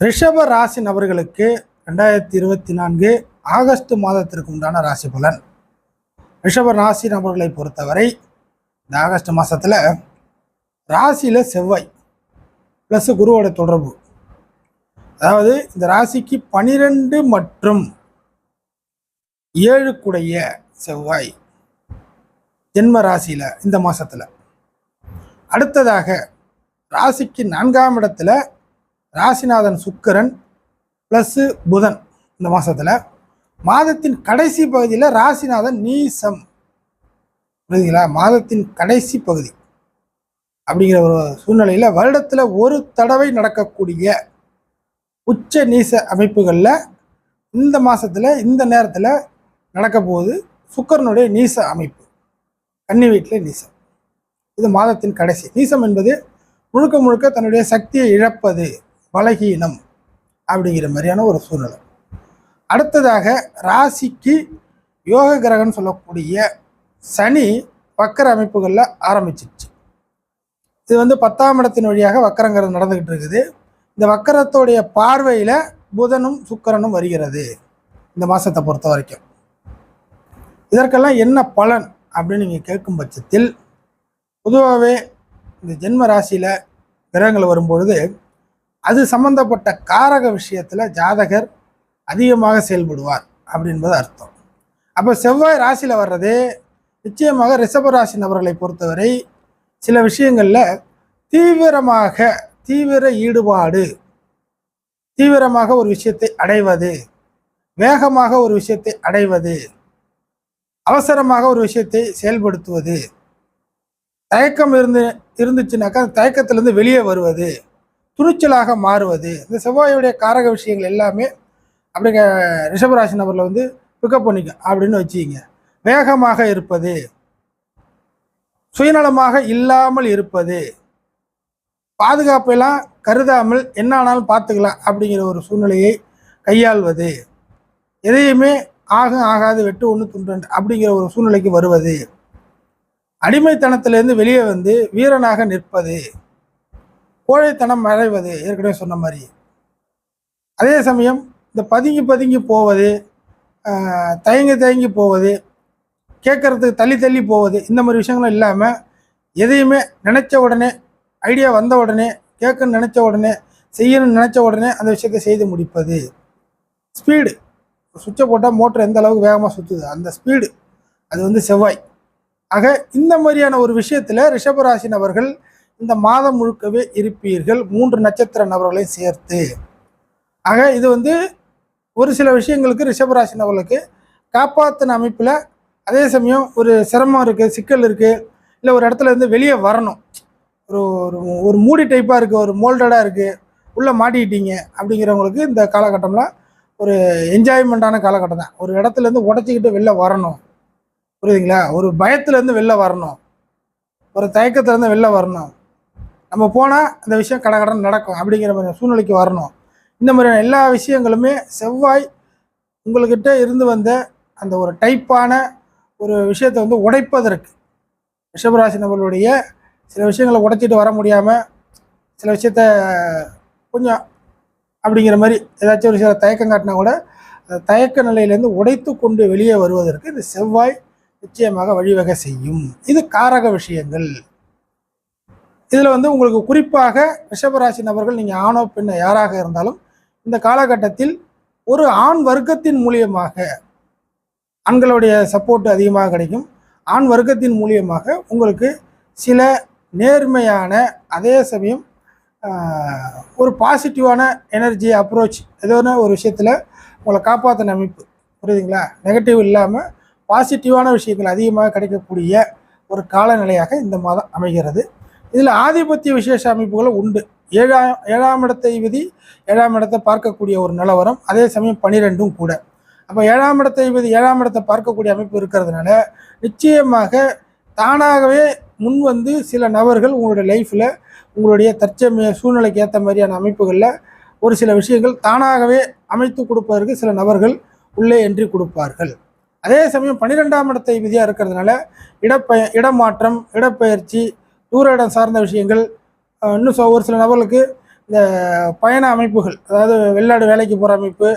ரிஷப ராசி நபர்களுக்கு ரெண்டாயிரத்தி இருபத்தி நான்கு ஆகஸ்ட் மாதத்திற்கு உண்டான ராசி பலன். ரிஷப ராசி நபர்களை பொறுத்தவரை இந்த ஆகஸ்ட் மாதத்தில் ராசியில் செவ்வாய் ப்ளஸ் குருவோட தொடர்பு. அதாவது இந்த ராசிக்கு பனிரெண்டு மற்றும் ஏழுக்குடைய செவ்வாய் ஜென்ம ராசியில் இந்த மாதத்தில் அடுத்ததாக ராசிக்கு நான்காம் இடத்துல ராசிநாதன் சுக்கரன் ப்ளஸ்ஸு புதன் இந்த மாதத்தில் மாதத்தின் கடைசி பகுதியில் ராசிநாதன் நீசம். புரியுதுங்களா? மாதத்தின் கடைசி பகுதி. அப்படிங்கிற ஒரு சூழ்நிலையில் வருடத்தில் ஒரு தடவை நடக்கக்கூடிய உச்ச நீச அமைப்புகளில் இந்த மாதத்தில் இந்த நேரத்தில் நடக்க போகுது சுக்கரனுடைய நீச அமைப்பு. கன்னி வீட்டில் நீசம். இது மாதத்தின் கடைசி. நீசம் என்பது முழுக்க முழுக்க தன்னுடைய சக்தியை இழப்பது. பலகீனம் அப்படிங்கிற மாதிரியான ஒரு சூழ்நிலை. அடுத்ததாக ராசிக்கு யோக கிரகம்னு சொல்லக்கூடிய சனி வக்கர அமைப்புகளில் ஆரம்பிச்சிருச்சு. இது வந்து பத்தாம் இடத்தின் வழியாக வக்கரங்கிறது நடந்துக்கிட்டு இருக்குது. இந்த வக்கரத்தோடைய பார்வையில் புதனும் சுக்கரனும் வருகிறது இந்த மாதத்தை பொறுத்த வரைக்கும். இதற்கெல்லாம் என்ன பலன் அப்படின்னு நீங்கள் கேட்கும் பட்சத்தில் பொதுவாகவே இந்த ஜென்ம ராசியில் கிரகங்கள் வரும்பொழுது அது சம்பந்தப்பட்ட காரக விஷயத்தில் ஜாதகர் அதிகமாக செயல்படுவார் அப்படின்பது அர்த்தம். அப்போ செவ்வாய் ராசியில் வர்றது நிச்சயமாக ரிஷப ராசி நபர்களை பொறுத்தவரை சில விஷயங்களில் தீவிரமாக தீவிர ஈடுபாடு தீவிரமாக ஒரு விஷயத்தை அடைவது வேகமாக ஒரு விஷயத்தை அடைவது அவசரமாக ஒரு விஷயத்தை செயல்படுத்துவது தயக்கம் இருந்து இருந்துச்சுனாக்கா தயக்கத்திலேருந்து வெளியே வருவது துணிச்சலாக மாறுவது இந்த செவ்வாயுடைய காரக விஷயங்கள் எல்லாமே அப்படிங்க ரிஷபராசி நபரில் வந்து பிக்கப் பண்ணிக்க அப்படின்னு வச்சுக்கிங்க. வேகமாக இருப்பது சுயநலமாக இல்லாமல் இருப்பது பாதுகாப்பெல்லாம் கருதாமல் என்ன ஆனாலும் பார்த்துக்கலாம் அப்படிங்கிற ஒரு சூழ்நிலையை கையாள்வது எதையுமே ஆகும் ஆகாது வெட்டு ஒன்று துண்டு அப்படிங்கிற ஒரு சூழ்நிலைக்கு வருவது அடிமைத்தனத்திலேருந்து வெளியே வந்து வீரனாக நிற்பது கோழைத்தனம் மறைவது ஏற்கனவே சொன்ன மாதிரி. அதே சமயம் இந்த பதுங்கி பதுங்கி போவது தயங்கி தயங்கி போவது கேட்குறதுக்கு தள்ளி தள்ளி போவது இந்த மாதிரி விஷயங்களும் இல்லாமல் எதையுமே நினச்ச உடனே ஐடியா வந்த உடனே கேட்கணும்னு நினச்ச உடனே செய்யணும்னு நினச்ச உடனே அந்த விஷயத்தை செய்து முடிப்பது. ஸ்பீடு சுவிட்சை போட்டால் மோட்டர் எந்த அளவுக்கு வேகமாக சுற்றுது அந்த ஸ்பீடு அது வந்து செவ்வாய். ஆக இந்த மாதிரியான ஒரு விஷயத்தில் ரிஷபராசி நபர்கள் இந்த மாதம் முழுக்கவே இருப்பீர்கள் மூன்று நட்சத்திர நபர்களையும் சேர்த்து. ஆக இது வந்து ஒரு சில விஷயங்களுக்கு ரிஷபராசி நபர்களுக்கு காப்பாற்றின அமைப்பில் அதே சமயம் ஒரு சிரமம் இருக்குது சிக்கல் இருக்குது இல்லை ஒரு இடத்துல இருந்து வெளியே வரணும். ஒரு ஒரு ஒரு மூடி டைப்பாக இருக்குது ஒரு மோல்டடாக இருக்குது உள்ளே மாட்டிக்கிட்டீங்க அப்படிங்கிறவங்களுக்கு இந்த காலகட்டம்லாம் ஒரு என்ஜாய்மெண்ட்டான காலகட்டம் தான். ஒரு இடத்துலேருந்து உடச்சிக்கிட்டு வெளில வரணும். புரியுதுங்களா? ஒரு பயத்துலேருந்து வெளில வரணும். ஒரு தயக்கத்துலேருந்து வெளில வரணும். நம்ம போனால் அந்த விஷயம் கடகடன் நடக்கும் அப்படிங்கிற மாதிரி சூழ்நிலைக்கு வரணும். இந்த மாதிரியான எல்லா விஷயங்களுமே செவ்வாய் உங்கள்கிட்ட இருந்து வந்த அந்த ஒரு டைப்பான ஒரு விஷயத்தை வந்து உடைப்பதற்கு. ரிஷபராசி நபர்களுடைய சில விஷயங்களை உடைச்சிட்டு வர முடியாமல் சில விஷயத்த கொஞ்சம் அப்படிங்கிற மாதிரி ஏதாச்சும் ஒரு சில தயக்கம் காட்டினா கூட அந்த தயக்க நிலையிலேருந்து உடைத்து கொண்டு வெளியே வருவதற்கு இந்த செவ்வாய் நிச்சயமாக வழிவகை செய்யும். இது காரக விஷயங்கள். இதில் வந்து உங்களுக்கு குறிப்பாக ரிஷபராசி நபர்கள் நீங்கள் ஆணோ பெண்ணோ யாராக இருந்தாலும் இந்த காலகட்டத்தில் ஒரு ஆண் வர்க்கத்தின் மூலியமாக ஆண்களுடைய சப்போர்ட் அதிகமாக கிடைக்கும். ஆண் வர்க்கத்தின் மூலியமாக உங்களுக்கு சில நேர்மையான அதே சமயம் ஒரு பாசிட்டிவான எனர்ஜி அப்ரோச் ஏதோ ஒரு விஷயத்தில் உங்களை காப்பாற்றின அமைப்பு. புரியுதுங்களா? நெகட்டிவ் இல்லாமல் பாசிட்டிவான விஷயங்கள் அதிகமாக கிடைக்கக்கூடிய ஒரு காலநிலையாக இந்த மாதம் அமைகிறது. இதில் ஆதிபத்திய விசேஷ அமைப்புகளும் உண்டு. ஏழாம் ஏழாம் இடத்தை விதி ஏழாம் இடத்தை பார்க்கக்கூடிய ஒரு நிலவரம் அதே சமயம் பனிரெண்டும் கூட. அப்போ ஏழாம் இடத்தை விதி ஏழாம் இடத்தை பார்க்கக்கூடிய அமைப்பு இருக்கிறதுனால நிச்சயமாக தானாகவே முன் வந்து சில நபர்கள் உங்களுடைய லைஃப்பில் உங்களுடைய தற்சமய சூழ்நிலைக்கு ஏற்ற மாதிரியான அமைப்புகளில் ஒரு சில விஷயங்கள் தானாகவே அமைத்து கொடுப்பதற்கு சில நபர்கள் உள்ளே என்றி கொடுப்பார்கள். அதே சமயம் பன்னிரெண்டாம் இடத்தை விதியாக இருக்கிறதுனால இடப்பெய இடமாற்றம் இடப்பெயர்ச்சி தூர இடம் சார்ந்த விஷயங்கள் இன்னும் சோ ஒரு சில நபர்களுக்கு இந்த பயண அமைப்புகள் அதாவது வெளிநாடு வேலைக்கு போகிற அமைப்பு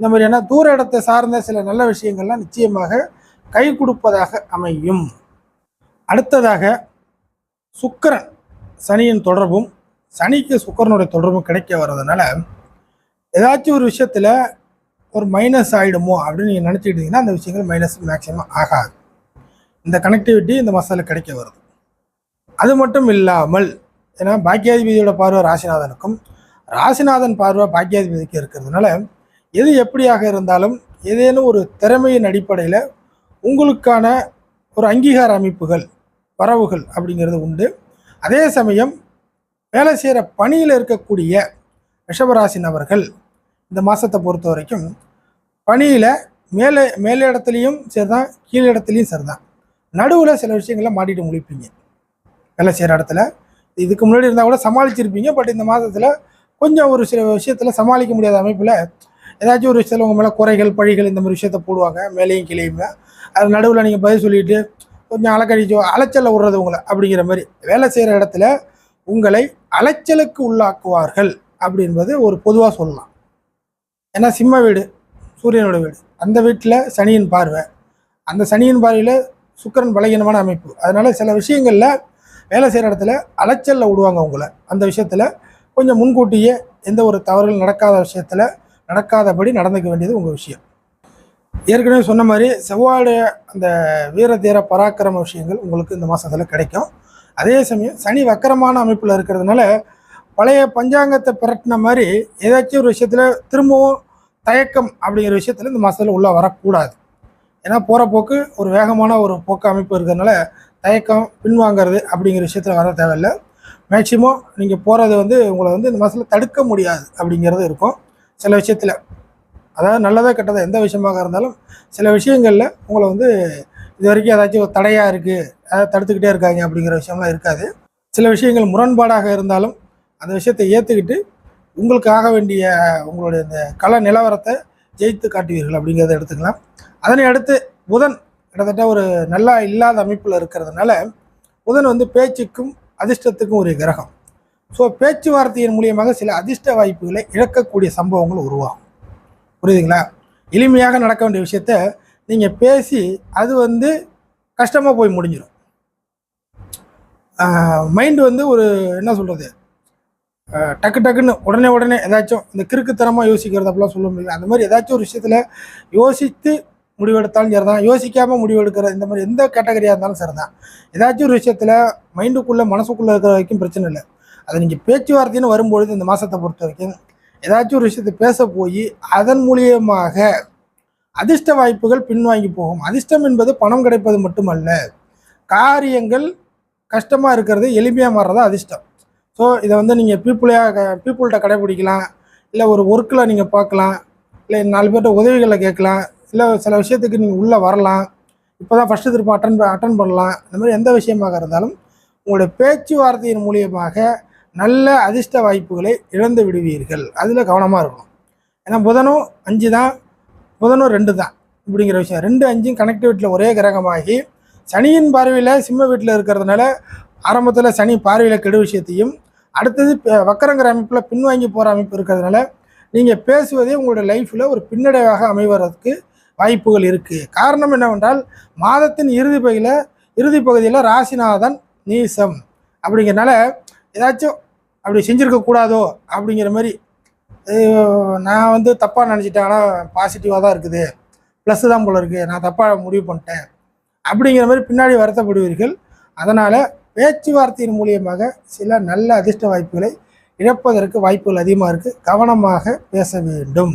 இந்த மாதிரியான தூர இடத்தை சார்ந்த சில நல்ல விஷயங்கள்லாம் நிச்சயமாக கை கொடுப்பதாக அமையும். அடுத்ததாக சுக்கரன் சனியின் தொடர்பும் சனிக்கு சுக்கரனுடைய தொடர்பும் கிடைக்க வர்றதுனால ஏதாச்சும் ஒரு விஷயத்தில் ஒரு மைனஸ் ஆகிடுமோ அப்படின்னு நீங்கள் நினச்சிக்கிட்டீங்கன்னா அந்த விஷயங்கள் மைனஸ் மேக்ஸிமம் ஆகாது. இந்த கனெக்டிவிட்டி இந்த மாதத்தில் கிடைக்க வருது. அது மட்டும் இல்லாமல் ஏன்னா பாக்கியாதிபதியோட பார்வை ராசிநாதனுக்கும் ராசிநாதன் பார்வை பாக்கியாதிபதிக்கு இருக்கிறதுனால எது எப்படியாக இருந்தாலும் ஏதேனும் ஒரு திறமையின் அடிப்படையில் உங்களுக்கான ஒரு அங்கீகார அமைப்புகள் வரவுகள் அப்படிங்கிறது உண்டு. அதே சமயம் வேலை செய்கிற பணியில் இருக்கக்கூடிய ரிஷபராசி நபர்கள் இந்த மாதத்தை பொறுத்த வரைக்கும் பணியில் மேலே மேலே இடத்துலையும் சரிதான் கீழ் இடத்துலையும் சரிதான். நடுவில் சில விஷயங்களை மாட்டிட்டு முடிப்பீங்க வேலை செய்கிற இடத்துல. இதுக்கு முன்னாடி இருந்தால் கூட சமாளிச்சிருப்பீங்க. பட் இந்த மாதத்தில் கொஞ்சம் ஒரு சில விஷயத்தில் சமாளிக்க முடியாத அமைப்பில் ஏதாச்சும் ஒரு விஷயத்தில் உங்கள் மேலே குறைகள் பழிகள் இந்த மாதிரி விஷயத்த போடுவாங்க. மேலேயும் கீழேயுமே. அது நடுவில் நீங்கள் பதில் சொல்லிட்டு கொஞ்சம் அலக்கடிச்சு அலைச்சலில் விடுறது உங்களை அப்படிங்கிற மாதிரி வேலை செய்கிற இடத்துல உங்களை அலைச்சலுக்கு உள்ளாக்குவார்கள் அப்படி என்பது ஒரு பொதுவாக சொல்லலாம். ஏன்னா சிம்ம வீடு சூரியனோட வீடு. அந்த வீட்டில் சனியின் பார்வை. அந்த சனியின் பார்வையில் சுக்கிரன் பலகீனமான அமைப்பு. அதனால் சில விஷயங்களில் வேலை செய்கிற இடத்துல அலைச்சலில் விடுவாங்க உங்களை. அந்த விஷயத்தில் கொஞ்சம் முன்கூட்டியே எந்த ஒரு தவறுகள் நடக்காத விஷயத்தில் நடக்காதபடி நடந்துக்க வேண்டியது உங்கள் விஷயம். ஏற்கனவே சொன்ன மாதிரி செவ்வாடைய அந்த வீர தீர பராக்கிரம விஷயங்கள் உங்களுக்கு இந்த மாதத்தில் கிடைக்கும். அதே சமயம் சனி வக்கரமான அமைப்பில் இருக்கிறதுனால பழைய பஞ்சாங்கத்தை பிரட்டின மாதிரி ஏதாச்சும் ஒரு விஷயத்தில் திரும்பவும் தயக்கம் அப்படிங்கிற விஷயத்தில் இந்த மாதத்தில் உள்ளே வரக்கூடாது. ஏன்னா போகிற போக்கு ஒரு வேகமான ஒரு போக்கு அமைப்பு இருக்கிறதுனால தயக்கம் பின்வாங்கிறது அப்படிங்கிற விஷயத்தில் வர தேவையில்லை. மேக்சிமம் நீங்கள் போகிறது வந்து உங்களை வந்து இந்த மாதத்தில் தடுக்க முடியாது அப்படிங்கிறது இருக்கும். சில விஷயத்தில். அதாவது நல்லதாக கெட்டதா எந்த விஷயமாக இருந்தாலும் சில விஷயங்களில் உங்களை வந்து இது வரைக்கும் ஏதாச்சும் ஒரு தடையாக இருக்குது அதை தடுத்துக்கிட்டே இருக்காங்க அப்படிங்கிற விஷயம்லாம் இருக்காது. சில விஷயங்கள் முரண்பாடாக இருந்தாலும் அந்த விஷயத்தை ஏற்றுக்கிட்டு உங்களுக்கு ஆக வேண்டிய உங்களுடைய இந்த கள நிலவரத்தை ஜெயித்து காட்டுவீர்கள் அப்படிங்கிறத எடுத்துக்கலாம். அதனை அடுத்து புதன் கிட்டத்தட்ட ஒரு நல்லா இல்லாத அமைப்பில் இருக்கிறதுனால புதன் வந்து பேச்சுக்கும் அதிர்ஷ்டத்துக்கும் ஒரு கிரகம். ஸோ பேச்சுவார்த்தையின் மூலியமாக சில அதிர்ஷ்ட வாய்ப்புகளை இழக்கக்கூடிய சம்பவங்கள் உருவாகும். புரியுதுங்களா? எளிமையாக நடக்க வேண்டிய விஷயத்த நீங்கள் பேசி அது வந்து கஷ்டமாக போய் முடிஞ்சிடும் மைண்டு வந்து ஒரு என்ன சொல்கிறது டக்கு டக்குன்னு உடனே உடனே ஏதாச்சும் இந்த கிறுக்குத்தனமாக யோசிக்கிறது அப்படிலாம் சொல்ல முடியல. அந்த மாதிரி ஏதாச்சும் ஒரு விஷயத்தில் யோசித்து முடிவெடுத்தாலும் சரி தான் யோசிக்காமல் முடிவெடுக்கிற இந்த மாதிரி எந்த கேட்டகரியாக இருந்தாலும் சரி தான் ஏதாச்சும் ஒரு விஷயத்தில் மைண்டுக்குள்ளே மனசுக்குள்ளே இருக்கிற வரைக்கும் பிரச்சனை இல்லை. அதை நீங்கள் பேச்சுவார்த்தைன்னு வரும்பொழுது இந்த மாதத்தை பொறுத்த வரைக்கும் ஏதாச்சும் ஒரு விஷயத்தை பேச போய் அதன் மூலியமாக அதிர்ஷ்ட வாய்ப்புகள் பின்வாங்கி போகும். அதிர்ஷ்டம் என்பது பணம் கிடைப்பது மட்டுமல்ல காரியங்கள் கஷ்டமாக இருக்கிறது எளிமையாக மாறுறது அதிர்ஷ்டம். ஸோ இதை வந்து நீங்கள் பீப்புளையாக பீப்புள்கிட்ட கடைபிடிக்கலாம். இல்லை ஒரு ஒர்க்கில் நீங்கள் பார்க்கலாம். இல்லை நாலு பேர்கிட்ட உதவிகளை கேட்கலாம். இல்லை சில விஷயத்துக்கு நீங்கள் உள்ளே வரலாம். இப்போ தான் ஃபஸ்ட்டு திரும்ப அட்டன் அட்டன் பண்ணலாம். இந்த மாதிரி எந்த விஷயமாக இருந்தாலும் உங்களுடைய பேச்சுவார்த்தையின் மூலியமாக நல்ல அதிர்ஷ்ட வாய்ப்புகளை இழந்து விடுவீர்கள். அதில் கவனமாக இருக்கணும். ஏன்னா புதனும் அஞ்சு தான். புதனும் ரெண்டு தான் இப்படிங்கிற விஷயம். ரெண்டு அஞ்சும் கனெக்டிவிட்டியில் ஒரே கிரகமாகி சனியின் பார்வையில் சிம்ம வீட்டில் இருக்கிறதுனால ஆரம்பத்தில் சனி பார்வையில் கெடு விஷயத்தையும் அடுத்தது வக்கரங்கிற அமைப்பில் பின்வாங்கி போகிற அமைப்பு இருக்கிறதுனால நீங்கள் பேசுவதே உங்களுடைய லைஃப்பில் ஒரு பின்னடைவாக அமைவதற்கு வாய்ப்புகள் இருக்குது காரணம் என்னவென்றால் மாதத்தின் இறுதி பகுதியில் இறுதி பகுதியில் ராசிநாதன் நீசம். அப்படிங்கிறனால ஏதாச்சும் அப்படி செஞ்சுருக்க கூடாதோ அப்படிங்கிற மாதிரி நான் வந்து தப்பாக நினச்சிட்டேன். ஆனால் பாசிட்டிவாக தான் இருக்குது. ப்ளஸ் தான் போல இருக்குது நான் தப்பாக முடிவு பண்ணிட்டேன். அப்படிங்கிற மாதிரி பின்னாடி வருத்தப்படுவீர்கள். அதனால் பேச்சுவார்த்தையின் மூலியமாக சில நல்ல அதிர்ஷ்ட வாய்ப்புகளை இழப்பதற்கு வாய்ப்புகள் அதிகமாக இருக்குது கவனமாக பேச வேண்டும்.